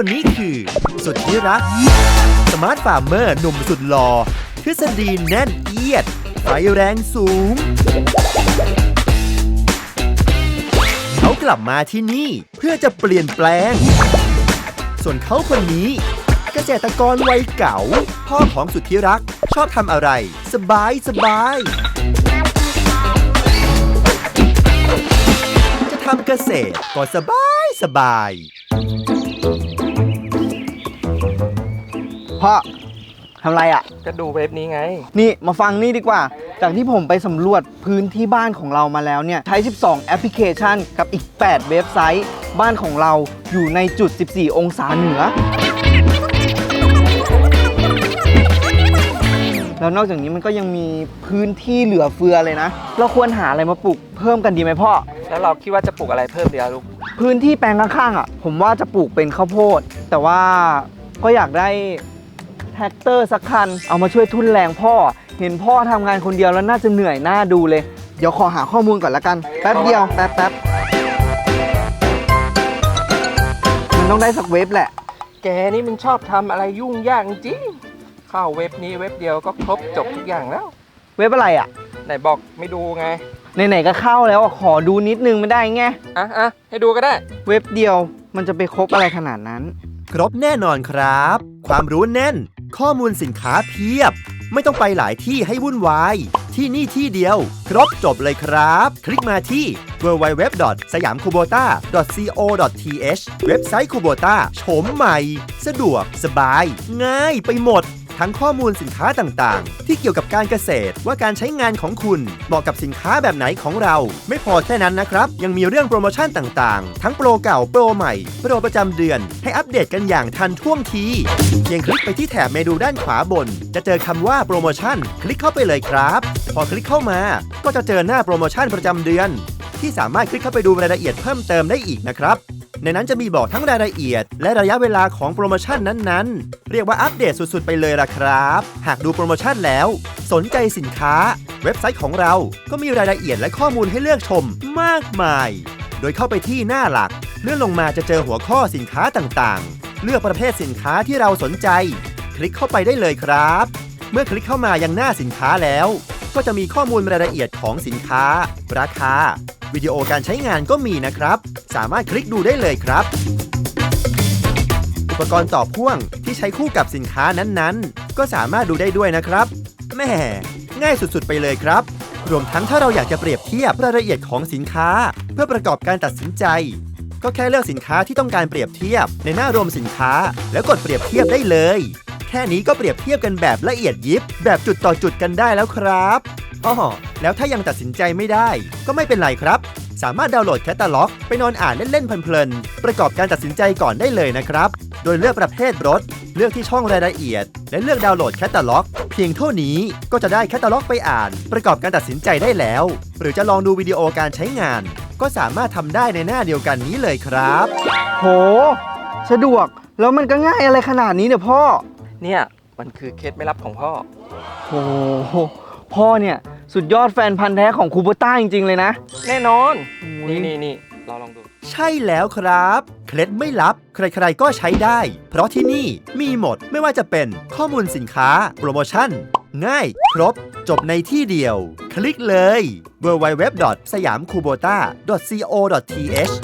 คนนี้คือ สุดที่รัก สมาร์ทฟาร์มเมอร์หนุ่มสุดหล่อทฤษฎีแน่นเอียดไฟแรงสูง เขากลับมาที่นี่เพื่อจะเปลี่ยนแปลง ส่วนเขาคนนี้ เกษตรกรวัยเก่า พ่อของสุดที่รักชอบทำอะไร สบายสบาย จะทำเกษตรก็สบายสบาย พ่อทำไรอะ่ะ ก็ดูเว็บนี้ไง นี่มาฟังนี่ดีกว่า จากที่ผมไปสำรวจพื้นที่บ้านของเรามาแล้วเนี่ย ใช้ 12 แอปพลิเคชันกับอีก 8 เว็บไซต์ บ้านของเราอยู่ในจุด 14 องศาเหนือ แล้วนอกจากนี้มันก็ยังมีพื้นที่เหลือเฟือเลยนะ เราควรหาอะไรมาปลูกเพิ่มกันดีไหมพ่อ แล้วเราคิดว่าจะปลูกอะไรเพิ่มเดียวลูก พื้นที่แปลงข้างๆอะ ผมว่าจะปลูกเป็นข้าวโพด แต่ว่าก็อยากได้ แท็กเตอร์สักคัน เอามาช่วยทุนแรงพ่อ เห็นพ่อทำงานคนเดียวแล้วน่าจะเหนื่อยหน้าดูเลย เดี๋ยวขอหาข้อมูลก่อนละกัน แป๊บเดียว แป๊บแป๊บมันต้องได้สักเว็บแหละ แกนี่มันชอบทำอะไรยุ่งยากจริงเข้าเว็บนี้เว็บเดียวก็ครบจบทุกอย่างแล้ว เว็บอะไรอะ ไหนบอกไม่ดูไง ไหนๆก็เข้าแล้วอะขอดูนิดนึงไม่ได้ไง อะอะให้ดูก็ได้ เว็บเดียวมันจะไปครบอะไรขนาดนั้น ครบแน่นอนครับ ความรู้แน่น ข้อมูลสินค้าเพียบ ไม่ต้องไปหลายที่ให้วุ่นวาย ที่นี่ที่เดียว ครบจบเลยครับ คลิกมาที่ www.sayamkubota.co.th เว็บไซต์คูโบตาโฉมใหม่ สะดวกสบาย ง่ายไปหมด ทั้งข้อมูลสินค้าต่างๆ ที่เกี่ยวกับการเกษตรว่าการใช้งานของคุณเหมาะกับสินค้าแบบไหนของเรา ไม่พอแค่นั้นนะครับ ยังมีเรื่องโปรโมชั่นต่างๆ ทั้งโปรเก่าโปรใหม่ โปรประจำเดือน ให้อัปเดตกันอย่างทันท่วงทีเพียงคลิกไปที่แถบเมนูด้านขวาบน จะเจอคำว่าโปรโมชั่น คลิกเข้าไปเลยครับ พอคลิกเข้ามา ก็จะเจอหน้าโปรโมชั่นประจำเดือน ที่สามารถคลิกเข้าไปดูรายละเอียดเพิ่มเติมได้อีกนะครับ ในนั้นจะมีบอกทั้งรายละเอียด และระยะเวลาของโปรโมชั่นนั้นๆ เรียกว่าอัปเดตสุดๆ ไปเลยล่ะครับ หากดูโปรโมชั่นแล้ว สนใจสินค้า เว็บไซต์ของเราก็มีรายละเอียดและข้อมูลให้เลือกชมมากมาย โดยเข้าไปที่หน้าหลัก เลื่อนลงมาจะเจอหัวข้อสินค้าต่างๆ เลือกประเภทสินค้าที่เราสนใจ คลิกเข้าไปได้เลยครับ เมื่อคลิกเข้ามายังหน้าสินค้าแล้ว ก็จะมีข้อมูลรายละเอียดของสินค้า ราคา วิดีโอการใช้งานก็มีนะครับ สามารถคลิกดูได้เลยครับ อุปกรณ์ต่อพ่วงที่ใช้คู่กับสินค้านั้นๆ ก็สามารถดูได้ด้วยนะครับแม่ง่ายสุดๆ ไปเลยครับ รวมทั้งถ้าเราอยากจะเปรียบเทียบรายละเอียดของสินค้า เพื่อประกอบการตัดสินใจ ก็แค่เลือกสินค้าที่ต้องการเปรียบเทียบในหน้ารวมสินค้า แล้วกดเปรียบเทียบได้เลย แค่นี้ก็เปรียบเทียบกันแบบละเอียดยิบ แบบจุดต่อจุดกันได้แล้วครับอ๋อ แล้วถ้ายังตัดสินใจไม่ได้ ก็ไม่เป็นไรครับ สามารถดาวน์โหลดแคตตาล็อก ไปนอนอ่านเล่นๆเพลินๆประกอบการตัดสินใจก่อนได้เลยนะครับ โดยเลือกประเภทรถ เลือกที่ช่องรายละเอียด และเลือกดาวน์โหลดแคตตาล็อก เพียงเท่านี้ก็จะได้แคตตาล็อกไปอ่าน ประกอบการตัดสินใจได้แล้ว หรือจะลองดูวิดีโอการใช้งาน ก็สามารถทำได้ในหน้าเดียวกันนี้เลยครับ โห สะดวกแล้วมันก็ง่ายอะไรขนาดนี้เนี่ยพ่อ เนี่ย มันคือเคล็ดไม่ลับของพ่อโอ้โหพ่อเนี่ย สุดยอดแฟนพันธ์แท้ของคูโบต้าจริง ๆ เลยนะ แน่นอนโอ้ยนี่นี่นี่เราลองดู ใช่แล้วครับ เคล็ดไม่ลับ ใครๆก็ใช้ได้ เพราะที่นี่มีหมดไม่ว่าจะเป็นข้อมูลสินค้า โปรโมชั่น ง่าย ครบ จบในที่เดียว คลิกเลย www.sayamkubota.co.th